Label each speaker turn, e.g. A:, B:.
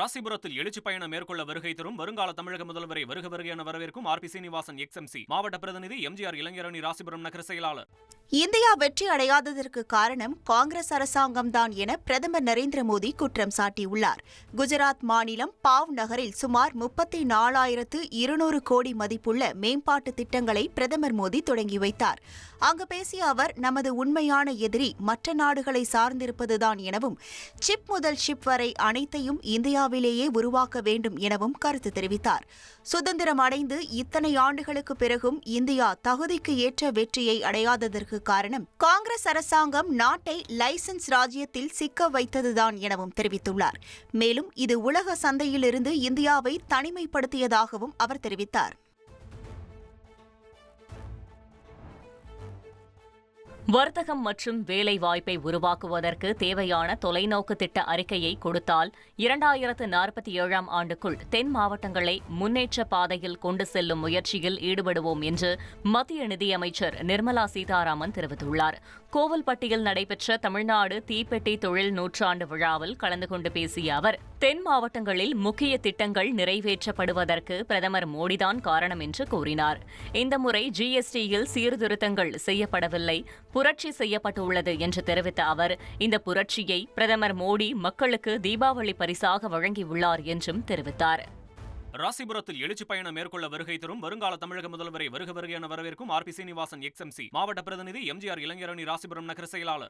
A: ராசிபுரத்தில் எழுச்சி பயணம் மேற்கொள்ள வருகை தரும் வருங்கால தமிழக முதல்வரை வருக வருக என வரவேற்கும் ஆர் பி சீனிவாசன் எக்ஸ்எம்சி மாவட்ட பிரதிநிதி எம்ஜிஆர் இளைஞரணி ராசிபுரம் நகர செயலாளர்.
B: இந்தியா வெற்றி அடையாததற்கு காரணம் காங்கிரஸ் அரசாங்கம்தான் என பிரதமர் நரேந்திர மோடி குற்றம் சாட்டியுள்ளார். குஜராத் மாநிலம் பாவ் நகரில் சுமார் முப்பத்தி நாலாயிரத்து இருநூறு கோடி மதிப்புள்ள மேம்பாட்டு திட்டங்களை பிரதமர் மோடி தொடங்கி வைத்தார். அங்கு பேசிய அவர் நமது உண்மையான எதிரி மற்ற நாடுகளை சார்ந்திருப்பதுதான் எனவும் சிப் முதல் ஷிப் வரை அனைத்தையும் இந்தியாவிலேயே உருவாக்க வேண்டும் எனவும் கருத்து தெரிவித்தார். சுதந்திரம் அடைந்து இத்தனை ஆண்டுகளுக்கு பிறகும் இந்தியா தகுதிக்கு ஏற்ற வெற்றியை அடையாததற்கு காரணம் காங்கிரஸ் அரசாங்கம் நாட்டை லைசன்ஸ் ராஜ்யத்தில் சிக்க வைத்ததுதான் எனவும் தெரிவித்துள்ளார். மேலும் இது உலக சந்தையிலிருந்து இந்தியாவை தனிமைப்படுத்தியதாகவும் அவர் தெரிவித்தார்.
C: வர்த்தகம் மற்றும் வேலை வாய்ப்பை உருவாக்குவதற்கு தேவையான தொலைநோக்கு திட்ட அறிக்கையை கொடுத்தால் இரண்டாயிரத்து நாற்பத்தி ஏழாம் ஆண்டுக்குள் தென் மாவட்டங்களை முன்னேற்ற பாதையில் கொண்டு செல்லும் முயற்சியில் ஈடுபடுவோம் என்று மத்திய நிதியமைச்சர் நிர்மலா சீதாராமன் தெரிவித்துள்ளார். கோவில்பட்டியில் நடைபெற்ற தமிழ்நாடு தீப்பெட்டி தொழில் நூற்றாண்டு விழாவில் கலந்து கொண்டு பேசிய அவர் தென் மாவட்டங்களில் முக்கிய திட்டங்கள் நிறைவேற்றப்படுவதற்கு பிரதமர் மோடிதான் காரணம் என்று கூறினார். இந்த முறை ஜிஎஸ்டியில் சீர்திருத்தங்கள் செய்யப்படவில்லை. புரட்சி செய்யப்பட்டுள்ளது என்று தெரிவித்த அவர் இந்த புரட்சியை பிரதமர் மோடி மக்களுக்கு தீபாவளி பரிசாக வழங்கியுள்ளார் என்றும் தெரிவித்தார்.
A: ராசிபுரத்தில் எழுச்சி பயணம் மேற்கொள்ள வருகை தரும் வருங்கால தமிழக முதல்வரை வருக வருக என வரவேற்கும் ஆர் பி சீனிவாசன் எக்ஸ்எம்சி மாவட்ட பிரதிநிதி எம்ஜிஆர் இளைஞரணி ராசிபுரம் நகர செயலாளர்.